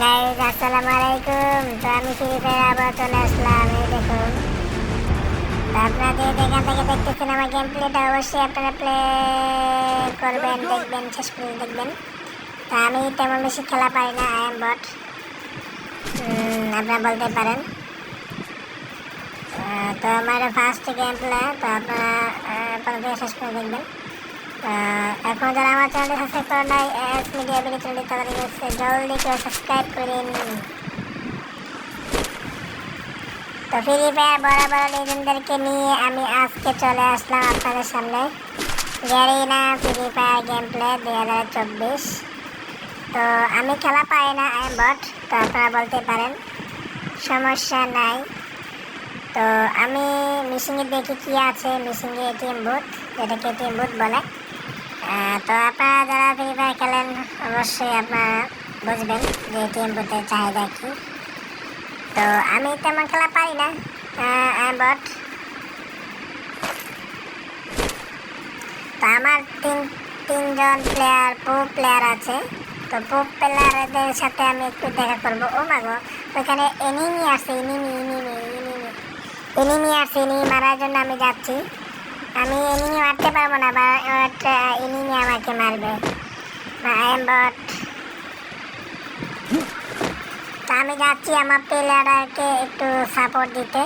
Guys আসসালামু আলাইকুম। তো আমি ফ্রি ফায়ার আবার চলে আসলাম এই দেখুন। আপনাদের এখান থেকে দেখতেছেন আমার গেম প্লেটা অবশ্যই আপনারা প্লে করবেন দেখবেন শেষ পর্যন্ত দেখবেন। তো আমি তেমন বেশি খেলা পারি না আই এম বট আপনারা বলতে পারেন। তো আমার ফার্স্ট গেম প্লে তো আপনারা আহ, শেষ করে দেখবেন। এখন যারা আমার চ্যানেলটি সাবস্ক্রাইব করে নাই এস মিডিয়া বিডি চ্যানেলটি তাড়াতাড়ি হচ্ছে জলদি করে সাবস্ক্রাইব করে নিন তো ফ্রি ফায়ার বড় বড় লিজেন্ডদেরকে নিয়ে আমি আজকে চলে আসলাম আপনাদের সামনে। Garena free fire game play দুই হাজার চব্বিশ। তো আমি খেলা পাই না আই এম বট তো আপনারা বলতে পারেন। সমস্যা নাই। তো আমি মিশিংয়ে দেখি কি আছে মিশিংয়ে এটিএম বুথ যেটাকে এটিএম বুথ বলে। তো আপনারা যারা ফ্রি ফায়ার খেলেন, অবশ্যই আপনারা বুঝবেন যে বুথের চাহিদা কি। তো আমি তেমন খেলা পারি না বাট তো আমার তিন, তিনজন প্লেয়ার প্রো প্লেয়ার আছে। তো প্রো প্লেয়ারদের সাথে আমি একটু দেখা করব। ও মাগো ওখানে এনিমি আছে এনিমি এনিমি এনিমি এনিমি আছে এনিমি মারার জন্য আমি যাচ্ছি। আমি এনিমি মারতে পারব না বা এনিমি আমাকে মারবে তা আমি যাচ্ছি আমার প্লেয়ারকে একটু সাপোর্ট দিতে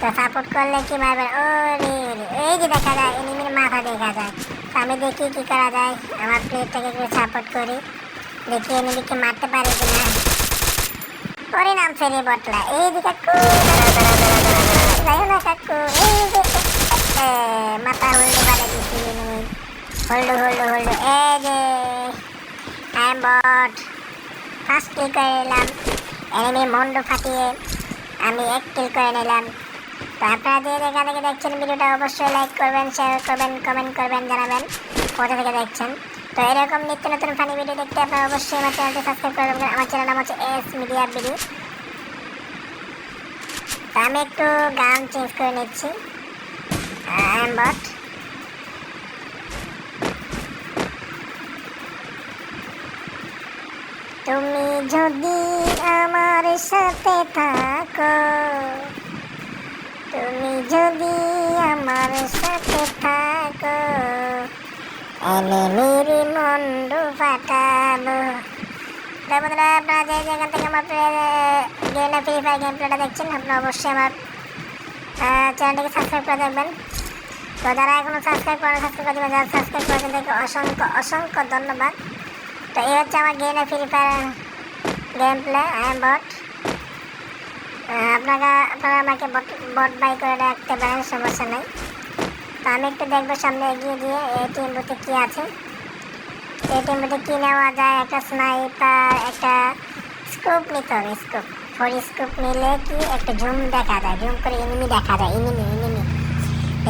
তো সাপোর্ট করলে কি মারবে ও রে এই যে দেখা যায় এনিমির মাথা দেখা যায় তো আমি দেখি কি করা যায় আমার প্লেয়ারটাকে একটু সাপোর্ট করি দেখি এনিমিকে মারতে পারি কিনা ওরে নাম ফেরি বটলা এই যে কাকু যাই না কাকু এই যে দিচ্ছি হল্ডু হল্ডু হল্ডু এই যে I am bot first kill করে নিলাম। এনিমি মন্ড ফাটিয়ে আমি এক কিল করে নিলাম। তো আপনারা যে যেখান থেকে দেখছেন, ভিডিওটা অবশ্যই লাইক করবেন শেয়ার করবেন কমেন্ট করবেন, জানাবেন কোথা থেকে দেখছেন। তো এরকম নিত্য নতুন ফানি ভিডিও দেখতে আপনারা অবশ্যই আমার চ্যানেলটি সাবস্ক্রাইব করবেন আমার চ্যানেল নাম হচ্ছে এস মিডিয়া তো আমি একটু গান চেঞ্জ করে নিচ্ছি। বট তুমি যদি আমার সাথে থাকো, তুমি যদি আমার সাথে থাকো এনে মেরি মন্ডু ফাটাবো তো বন্ধুরা, আপনারা যে যেখান থেকে আমার গেমটা ফ্রি ফায়ার গেম প্লেটা দেখছেন, আপনারা অবশ্যই আমার চ্যানেলটিকে সাবস্ক্রাইব করে দেখবেন তো যারা এখনও সাবস্ক্রাইব করেন সাবস্ক্রাইব করে যারা সাবস্ক্রাইব করেছেন তাদেরকে অসংখ্য অসংখ্য ধন্যবাদ। তো এই হচ্ছে আমার game free fire game play I am bot আপনারা আপনারা আমাকে বট বট বাই করে রাখতে পারেন, সমস্যা নেই। তো আমি একটু দেখব সামনে এগিয়ে গিয়ে এটিএম বুথে কী আছে। এটিএম বুথে কী নেওয়া যায়, একটা স্নাইপার একটা স্কোপ নিতে হবে স্কোপ ফোর স্কোপ নিলে কি একটা জুম দেখা যায় জুম করে এনিমি দেখা যায় এনিমি এনিমি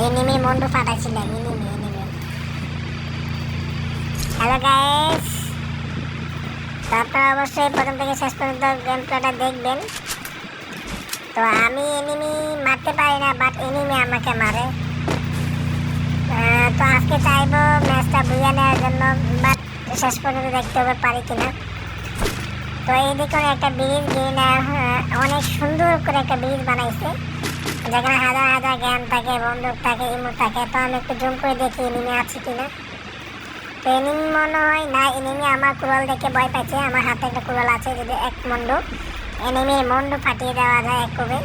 এনিমির মন্ডু ফাটাইছিলাম এনিমি এনিমি হ্যালো গাইস তো আপনারা অবশ্যই প্রথম থেকে শেষ পর্যন্ত গেম প্লেটা দেখবেন। তো আমি এনিমি মারতে পারি না বাট এনিমি আমাকে মারে। তো আজকে চাইব ম্যাচটা বুঝে নেওয়ার জন্য বাট শেষ পর্যন্ত দেখতে হবে পারি কিনা। তো এই দেখুন একটা ব্রিজ গিরিনা অনেক সুন্দর করে একটা ব্রিজ বানাইছে। যেখানে হাজার হাজার জ্ঞান থাকে, বন্দুক থাকে, ইমো থাকে, তো আমি একটু জুম করে দেখি এনিমি আছে কিনা। তো এনিমি মনে হয়, না এনিমি আমার কুড়াল দেখে ভয় পাইছে, আমার হাতে একটা কুড়াল আছে, যদি এক মন্ডু এনিমির মন্ডু ফাটিয়ে দেওয়া যায় এক কবে।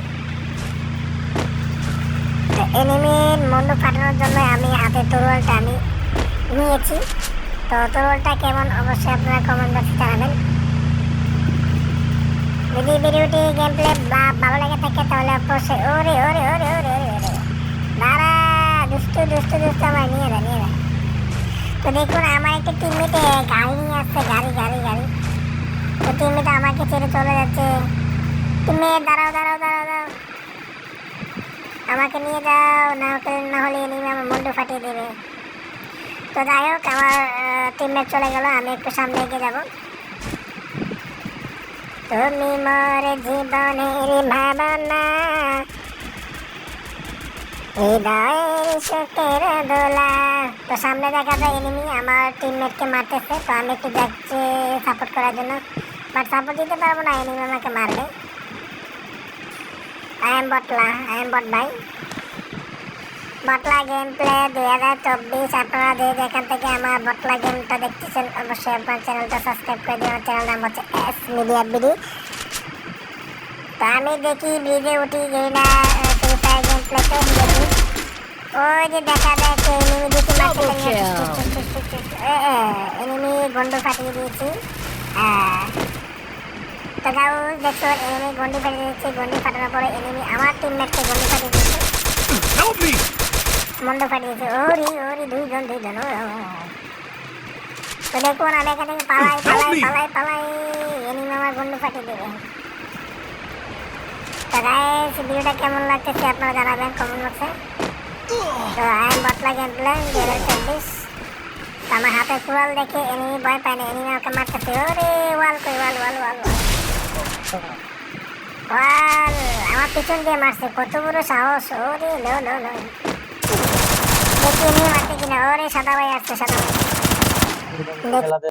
তো এনিমির মন্ডু ফাটানোর জন্য আমি হাতে তরোয়ালটা আমি নিয়েছি। তো তরোয়ালটা কেমন, অবশ্যই আপনারা কমেন্ট বক্সে জানাবেন। যদি ভিডিওটি গেম প্লে বা ভালো লাগে থাকে তাহলে অবশ্যই ওরে ওরে ওরে ওরে ওরে ওরে। দাঁড়া, দুষ্টু দুষ্টু দুষ্টু আমার নিয়ে দেয় নিয়ে দেয় তো দেখুন, আমার একটা টিমমেটে গাড়ি নিয়ে আসছে, গাড়ি গাড়ি গাড়ি। তো টিমমেট আমাকে ছেড়ে চলে যাচ্ছে। তুমি দাঁড়াও দাঁড়াও দাঁড়াও দাঁড়াও। আমাকে নিয়ে যাও, না হলে- না হলে এনিমি আমার মুন্ডু ফাটিয়ে দেবে। তো যাই হোক, আমার টিমমেট চলে গেল, আমি একটু সামনে এগিয়ে যাব। তুমি মোর জীবনের ভাবনা। হৃদয়ের শোকের দোলা। তো সামনে দেখা যায় এনিমি আমার টিমমেটকে মারতেছে, তো আমি একটু যাচ্ছি সাপোর্ট করার জন্য। বাট সাপোর্ট দিতে পারব না এনিমি আমাকে মারবে। আই এম বটলা আই এম বট ভাই। বটলা গেম প্লে দুই হাজার চব্বিশ আপনারা যে যেখান থেকে আমার বটলা গেমটা দেখতেছেন অবশ্যই আপনার চ্যানেলটা সাবস্ক্রাইব করে দিন আমার চ্যানেল নাম হচ্ছে এস মিডিয়া বিডি তো আমি দেখি ব্রিজে উঠি গেরিলা ফ্রি ফায়ার গেম প্লেতে দেখি ওই যে দেখা যায় যে এনিমি দিকে মারতে এনিমি গন্ডু ফাটিয়ে দিয়েছি। তো গাউ দেখছ এনিমি গন্ডি ফাটিয়ে দিয়েছি। গন্ডি ফাটানোর পরে এনিমি আমার টিমমেটকে গন্ডি ফাটিয়ে দিয়েছে। Help me! মন্ড ফাটিয়ে দিয়েছে ওরি ওরি দুইজন দুইজন। তো দেখুন আমি এখান থেকে পালাই পালাই! পালাই পালাই এনিমি আমার গন্ডু ফাটিয়ে দেবে। তো গাইস ভিডিওটা কেমন লাগতেছে আপনারা জানাবেন কমেন্ট বক্সে তো আই বটলা গেম প্লে দুই হাজার চব্বিশ আমার হাতে কুড়াল দেখে এনিমি ভয় পায় না এনিমি আমাকে মারতেছে। ওরে ওয়াল কই ওয়াল ওয়াল ওয়াল। ওয়াল আমার পিছন দিয়ে মারছে কত বড় সাহস। ওরে লো লো লো। দেখি এনিমি মারতে কিনা ওরে সাদা ভাই আসছে সাদা ভাই